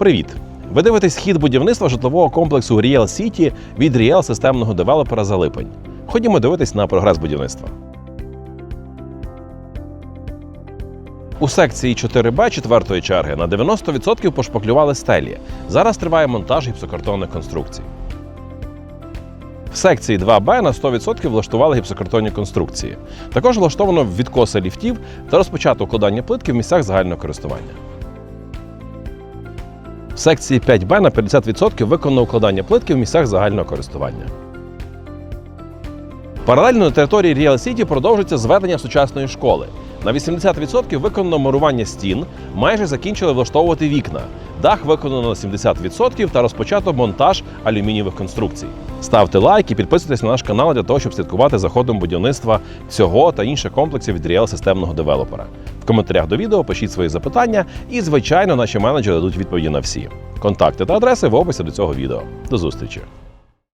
Привіт! Ви дивитесь хід будівництва житлового комплексу Real City від Real системного девелопера за липень. Ходімо дивитись на прогрес будівництва. У секції 4Б четвертої черги на 90% пошпаклювали стелі. Зараз триває монтаж гіпсокартонних конструкцій. В секції 2Б на 100% влаштували гіпсокартонні конструкції. Також влаштовано відкоси ліфтів та розпочато укладання плитки в місцях загального користування. Секції 5Б на 50% виконано укладання плитки в місцях загального користування. Паралельно на території Real City продовжується зведення сучасної школи. На 80% виконано мурування стін, майже закінчили влаштовувати вікна. Дах виконано на 70% та розпочато монтаж алюмінієвих конструкцій. Ставте лайк і підписуйтесь на наш канал для того, щоб слідкувати за ходом будівництва цього та інших комплексів від Real системного девелопера. В коментарях до відео пишіть свої запитання, і, звичайно, наші менеджери дадуть відповіді на всі. Контакти та адреси в описі до цього відео. До зустрічі!